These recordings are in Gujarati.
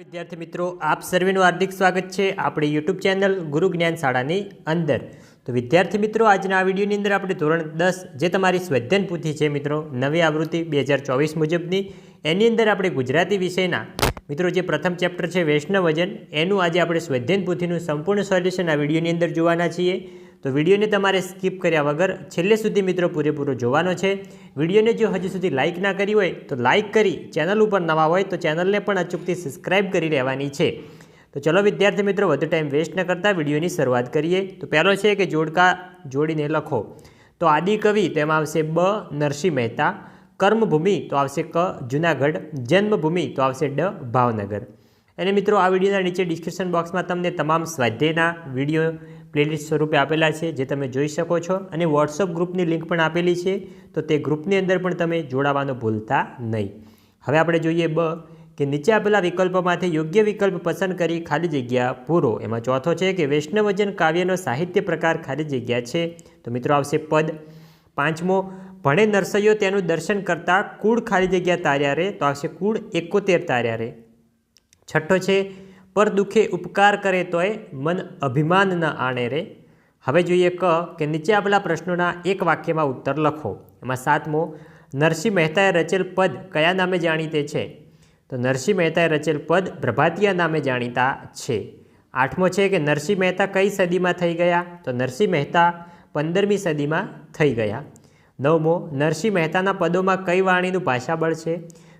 વિદ્યાર્થી મિત્રો, આપ સર્વેનું હાર્દિક સ્વાગત છે આપણી યુટ્યુબ ચેનલ ગુરુ જ્ઞાન શાળાની અંદર. તો વિદ્યાર્થી મિત્રો, આજના આ વિડીયોની અંદર આપણે ધોરણ દસ જે તમારી સ્વધ્યન પૂથી છે મિત્રો, નવી આવૃત્તિ બે હજાર ચોવીસ મુજબની, એની અંદર આપણે ગુજરાતી વિષયના, મિત્રો જે પ્રથમ ચેપ્ટર છે વૈષ્ણવજન એનું આજે આપણે સ્વધ્યન પૂથીનું સંપૂર્ણ સોલ્યુશન આ વિડીયોની અંદર જોવાના છીએ. તો વિડીયોને તમારે સ્કીપ કર્યા વગર છેલ્લે સુધી મિત્રો પૂરેપૂરો જોવાનો છે. વિડીયોને જો હજી સુધી લાઇક ના કરી હોય તો લાઇક કરી ચેનલ ઉપર નવા હોય તો ચેનલને પણ અચૂકથી સબસ્ક્રાઇબ કરી લેવાની છે. તો ચલો વિદ્યાર્થી મિત્રો, વધુ ટાઈમ વેસ્ટ ન કરતા વિડીયોની શરૂઆત કરીએ. તો પહેલો છે કે જોડકા જોડીને લખો. તો આદિકવિ, તેમાં આવશે બ, નરસિંહ મહેતા. કર્મભૂમિ, તો આવશે ક, જુનાગઢ. જન્મભૂમિ, તો આવશે ડ, ભાવનગર. અને મિત્રો, આ વિડીયોના નીચે ડિસ્ક્રિપ્શન બોક્સમાં તમને તમામ સ્વાધ્યાયના વીડિયો પ્લેલિસ્ટ સ્વરૂપે આપેલા છે, જે તમે જોઈ શકો છો. અને વોટ્સઅપ ગ્રુપની લિંક પણ આપેલી છે, તો તે ગ્રુપની અંદર પણ તમે જોડાવાનું ભૂલતા નહીં. હવે આપણે જોઈએ બ, કે નીચે આપેલા વિકલ્પોમાંથી યોગ્ય વિકલ્પ પસંદ કરી ખાલી જગ્યા પૂરો. એમાં ચોથો છે કે વૈષ્ણવજન કાવ્યનો સાહિત્ય પ્રકાર ખાલી જગ્યા છે. તો મિત્રો આવશે પદ. પાંચમો, ભણે નરસૈયો તેનું દર્શન કરતાં કુળ ખાલી જગ્યા તાર્યા રે, તો આવશે કુળ એકોતેર તાર્યા રે. છઠ્ઠો છે પર દુઃખે ઉપકાર કરે તોય મન અભિમાન ન આણે રે. હવે જોઈએ ક કે નીચે આપેલા પ્રશ્નોના એક વાક્યમાં ઉત્તર લખો. એમાં સાતમો, નરસિંહ મહેતાએ રચેલ પદ કયા નામે જાણીતે છે? તો નરસિંહ મહેતાએ રચેલ પદ પ્રભાતિયા નામે જાણીતા છે. આઠમો છે કે નરસિંહ મહેતા કઈ સદીમાં થઈ ગયા? તો નરસિંહ મહેતા પંદરમી સદીમાં થઈ ગયા. નવમો, નરસિંહ મહેતાના પદોમાં કઈ વાણીનું ભાષાબળ છે?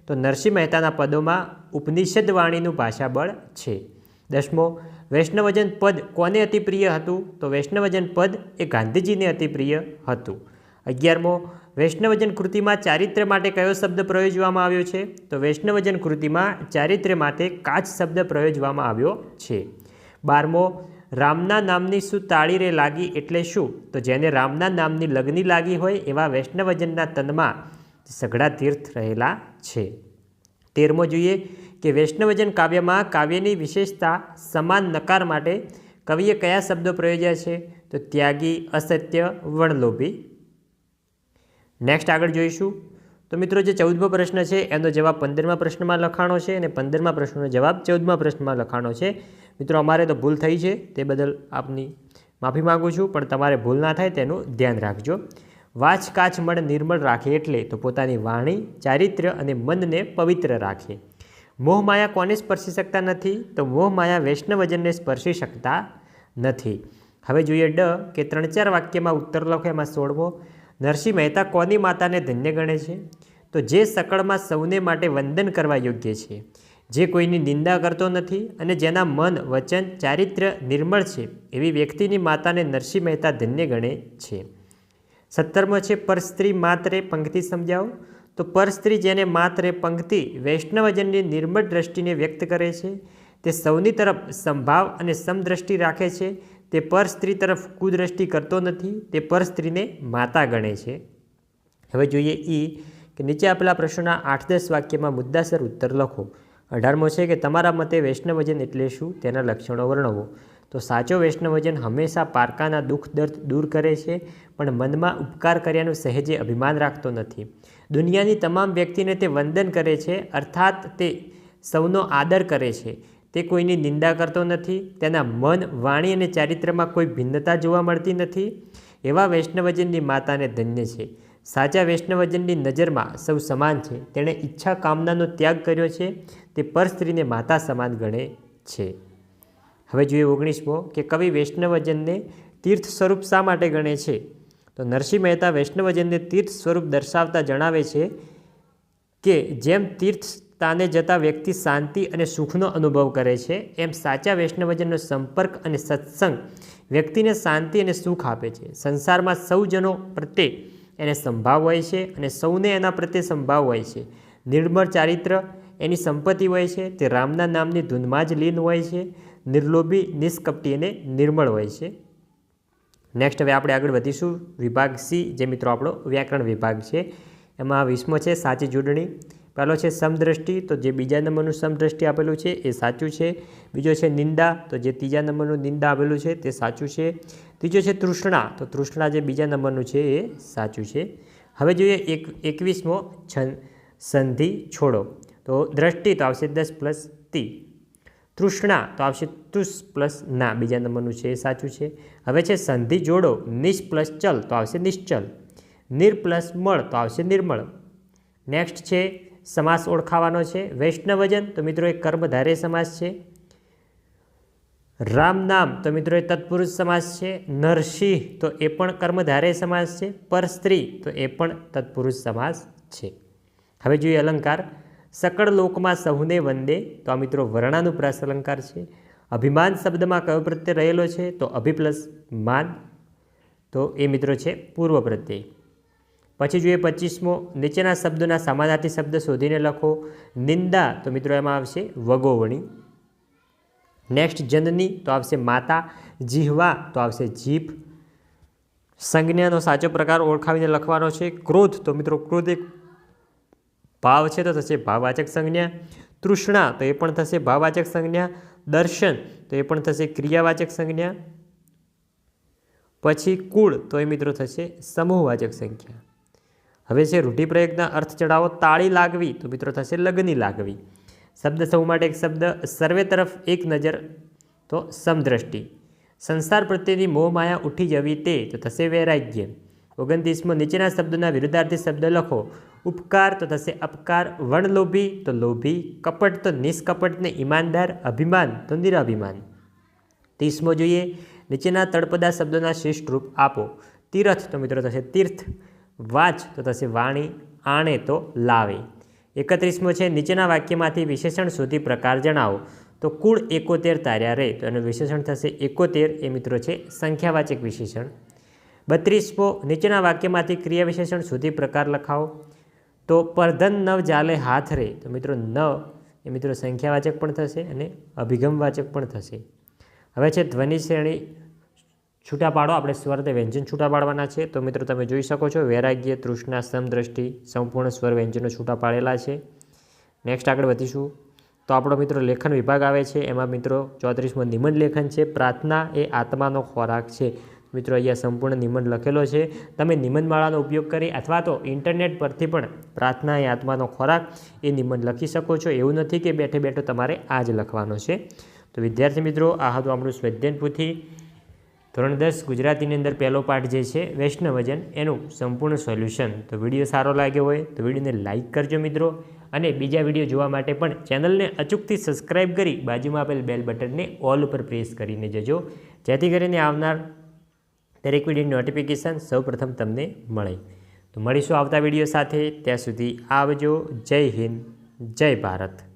તો નરસિંહ મહેતાના પદોમાં ઉપનિષદ વાણીનું ભાષાબળ છે. દસમો, વૈષ્ણવજન પદ કોને અતિ પ્રિય હતું? તો વૈષ્ણવજન પદ એ ગાંધીજીને અતિ પ્રિય હતું. અગિયારમો, વૈષ્ણવજન કૃતિમાં ચારિત્ર્ય માટે કયો શબ્દ પ્રયોજવામાં આવ્યો છે? તો વૈષ્ણવજન કૃતિમાં ચારિત્ર્ય માટે કાચ શબ્દ પ્રયોજવામાં આવ્યો છે. બારમો, રામના નામની શું તાળી રે લાગી એટલે શું? તો જેને રામના નામની લગ્ની લાગી હોય એવા વૈષ્ણવજનના તનમાં સઘળા તીર્થ રહેલા છે. તેરમો જોઈએ કે વૈષ્ણવજન કાવ્યમાં કાવ્યની વિશેષતા સમાન નકાર માટે કવિએ કયા શબ્દો પ્રયોજ્યા છે? તો ત્યાગી, અસત્ય વણલોભી નેક્સ્ટ આગળ જોઈશું. તો મિત્રો, જે ચૌદમો પ્રશ્ન છે, એનો જવાબ પંદરમા પ્રશ્નમાં લખાણો છે અને પંદરમા પ્રશ્નનો જવાબ ચૌદમા પ્રશ્નમાં લખાણો છે. મિત્રો, અમારે તો ભૂલ થઈ છે, તે બદલ આપની માફી માગું છું, પણ તમારે ભૂલ ના થાય તેનું ધ્યાન રાખજો. વાચ કાચ મન નિર્મળ રાખે એટલે તો પોતાની વાણી ચારિત્ર્ય અને મનને પવિત્ર રાખે. મોહ માયા કોને સ્પર્શી શકતા નથી? તો મોહ માયા વૈષ્ણવજનને સ્પર્શી શકતા નથી. હવે જોઈએ ડ કે ત્રણ ચાર વાક્યમાં ઉત્તર લખો, એમાં સોળમો. નરસિંહ મહેતા કોની માતાને ધન્ય ગણે છે? તો જે સકળમાં સૌને માટે વંદન કરવા યોગ્ય છે. જે કોઈની નિંદા કરતો નથી અને જેના મન, વચન ચારિત્ર્ય નિર્મળ છે, એવી વ્યક્તિની માતાને નરસિંહ મહેતા ધન્ય ગણે છે. સત્તરમો છે, પર સ્ત્રી માત્રે પંક્તિ સમજાવો. તો પર સ્ત્રી જેને માત્રે પંક્તિ વૈષ્ણવજનની નિર્મળ દ્રષ્ટિને વ્યક્ત કરે છે, તે સૌની તરફ સંભાવ અને સમદ્રષ્ટિ રાખે છે, તે પર સ્ત્રી તરફ કુદ્રષ્ટિ કરતો નથી, તે પર સ્ત્રીને માતા ગણે છે. હવે જોઈએ ઈ કે નીચે આપેલા પ્રશ્નોના આઠ દસ વાક્યમાં મુદ્દાસર ઉત્તર લખો. અઢારમો છે કે, તમારા મતે વૈષ્ણવજન એટલે શું? તેના લક્ષણો વર્ણવો. તો સાચો વૈષ્ણવજન હંમેશા પારકાના દુઃખ, દર્દ દૂર કરે છે, પણ મનમાં ઉપકાર કર્યાનું સહેજે અભિમાન રાખતો નથી. દુનિયાની તમામ વ્યક્તિને તે વંદન કરે છે, અર્થાત તે સૌનો આદર કરે છે. તે કોઈની નિંદા કરતો નથી, તેના મન, વાણી અને ચારિત્ર્યમાં કોઈ ભિન્નતા જોવા મળતી નથી. એવા વૈષ્ણવજનની માતાને ધન્ય છે. સાચા વૈષ્ણવજનની નજરમાં સૌ સમાન છે. તેણે ઈચ્છા કામનાનો ત્યાગ કર્યો છે. તે પર સ્ત્રીને માતા સમાન ગણે છે. હવે જોઈએ ઓગણીસમો કે કવિ વૈષ્ણવજનને તીર્થ સ્વરૂપ શા માટે ગણે છે? તો નરસિંહ મહેતા વૈષ્ણવજનને તીર્થ સ્વરૂપ દર્શાવતા જણાવે છે કે જેમ તીર્થ સ્થાને જતા વ્યક્તિ શાંતિ અને સુખનો અનુભવ કરે છે, એમ સાચા વૈષ્ણવજનનો સંપર્ક અને સત્સંગ વ્યક્તિને શાંતિ અને સુખ આપે છે. સંસારમાં સૌજનો પ્રત્યે એને સંભાવ હોય છે અને સૌને એના પ્રત્યે સંભાવ હોય છે. નિર્મળ ચારિત્ર એની સંપત્તિ હોય છે, તે રામના નામની ધૂનમાં જ લીન હોય છે નિર્લોભી, નિષ્કપટી અને નિર્મળ હોય છે. નેક્સ્ટ હવે આપણે આગળ વધીશું. વિભાગ સી જે મિત્રો આપણો વ્યાકરણ વિભાગ છે. એમાં વીસમો છે, સાચી જોડણી પહેલો છે સમદ્રષ્ટિ, તો જે બીજા નંબરનું સમદ્રષ્ટિ આપેલું છે એ સાચું છે. બીજો છે નિંદા, તો જે ત્રીજા નંબરનું નિંદા આપેલું છે તે સાચું છે. ત્રીજો છે તૃષ્ણા, તો તૃષ્ણા જે બીજા નંબરનું છે એ સાચું છે. હવે જોઈએ એક, એકવીસમો છ સંધિ છોડો. તો દ્રષ્ટિ તો આવશે દસ પ્લસ તી તૃષ્ણા, તો આવશે તુષ પ્લસ ના, બીજા નંબરનું છે એ સાચું છે. હવે છે સંધિ જોડો, નિશ પ્લસ ચલ, તો આવશે નિશ્ચલ. નિર પ્લસ મળ, તો આવશે નિર્મળ. નેક્સ્ટ છે સમાસ ઓળખાવાનો છે, વૈષ્ણવજન, તો મિત્રો એ કર્મધારે સમાસ છે. રામ નામ, તો મિત્રો એ તત્પુરુષ સમાસ છે. નરસિંહ, તો એ પણ કર્મધારે સમાસ છે. પર સ્ત્રી, તો એ પણ તત્પુરુષ સમાસ છે. હવે જોઈએ અલંકાર. સકળ લોકમાં સહુને વંદે. તો આ મિત્રો વર્ણાનું પ્રાસ અલંકાર છે. અભિમાન શબ્દમાં કયો પ્રત્યય રહેલો છે? તો અભિ પ્લસ માન. તો એ મિત્રો છે પૂર્વ પ્રત્યય. પછી જોઈએ પચીસમો. નીચેના શબ્દોના સમાનાર્થી શબ્દ શોધીને લખો. નિંદા. તો મિત્રો એમાં આવશે વગોવણી. નેક્સ્ટ જનની. તો આવશે માતા. જીહવા. તો આવશે જીભ. સંજ્ઞાનો સાચો પ્રકાર ઓળખાવીને લખવાનો છે ક્રોધ. તો મિત્રો ક્રોધ એક ભાવ છે તો થશે ભાવવાચક સંજ્ઞા. તૃષ્ણા તો એ પણ થશે ભાવવાચક સંજ્ઞા. દર્શન તો એ પણ થશે ક્રિયાવાચક સંજ્ઞા. પછી કુળ તો એ મિત્રો થશે સમૂહવાચક સંખ્યા હવે છે રૂઢિપ્રયોગના અર્થ ચડાવો તાળી લાગવી તો મિત્રો થશે લગ્ની લાગવી. શબ્દ સૌ માટે એક શબ્દ, સર્વે તરફ એક નજર તો સમદ્રષ્ટિ. સંસાર પ્રત્યેની મોહમાયા ઉઠી જવી તે તો થશે વૈરાગ્ય. ઓગણત્રીસમાં નીચેના શબ્દોના વિરુદ્ધાર્થી શબ્દ લખો. ઉપકાર તો થશે, અપકાર, વણલોભી તો લોભી, કપટ તો નિષ્કપટ ને ઈમાનદાર, અભિમાન તો નિરાભિમાન. ત્રીસમો જોઈએ, નીચેના તળપદા શબ્દોના શ્રેષ્ઠ રૂપ આપો. તીરથ તો મિત્રો થશે તીર્થ, વાચ તો થશે વાણી, આણે તો લાવે. એકત્રીસમો છે, નીચેના વાક્યમાંથી વિશેષણ સુધી પ્રકાર જણાવો. તો કુળ એકોતેર તાર્યા રહે તો એનું વિશેષણ થશે એકોતેર, એ મિત્રો છે સંખ્યાવાચક વિશેષણ. બત્રીસમો, નીચેના વાક્યમાંથી ક્રિયા વિશેષણ સુધી પ્રકાર લખાવો. તો પરધન નવ જાલે હાથ રે. તો મિત્રો નવ, એ મિત્રો સંખ્યાવાચક પણ થશે અને અભિગમવાચક પણ થશે. હવે છે ધ્વનિ શ્રેણી છૂટા પાડો આપણે સ્વરતે વ્યંજન છૂટા પાડવાના છે. તો મિત્રો તમે જોઈ શકો છો, વૈરાગ્ય, તૃષ્ણા, સમદ્રષ્ટિ સંપૂર્ણ સ્વર વ્યંજનો છૂટા પાડેલા છે. નેક્સ્ટ આગળ વધીશું. તો આપણો મિત્રો લેખન વિભાગ આવે છે. એમાં મિત્રો ચોત્રીસમાં નિબંધ લેખન છે. પ્રાર્થના એ આત્માનો ખોરાક છે. મિત્રો, અહીંયા સંપૂર્ણ નિબંધ લખેલો છે. તમે નિબંધમાળાનો ઉપયોગ કરી અથવા તો ઇન્ટરનેટ પરથી પણ પ્રાર્થના એ આત્માનો ખોરાક એ નિબંધ લખી શકો છો. એવું નથી કે બેઠે બેઠો તમારે આ જ લખવાનો છે. તો વિદ્યાર્થી મિત્રો, આ હતું આપણું સ્વૈધ્યન પુથી. ધોરણ દસ, ગુજરાતીની અંદર પહેલો પાઠ જે છે, વૈષ્ણવજન, એનું સંપૂર્ણ સોલ્યુશન. તો વીડિયો સારો લાગ્યો હોય તો વિડીયોને લાઇક કરજો મિત્રો. અને બીજા વીડિયો જોવા માટે પણ ચેનલને અચૂકથી સબસ્ક્રાઇબ કરી બાજુમાં આપેલ બેલ બટનને ઓલ ઉપર પ્રેસ કરીને જજો. જેથી કરીને આવનાર દરેક વીડિયો નોટિફિકેશન સૌપ્રથમ તમને મળે. તો મળીશું આવતા વીડિયો સાથે. ત્યાં સુધી આવજો. જય હિન્દ. જય ભારત.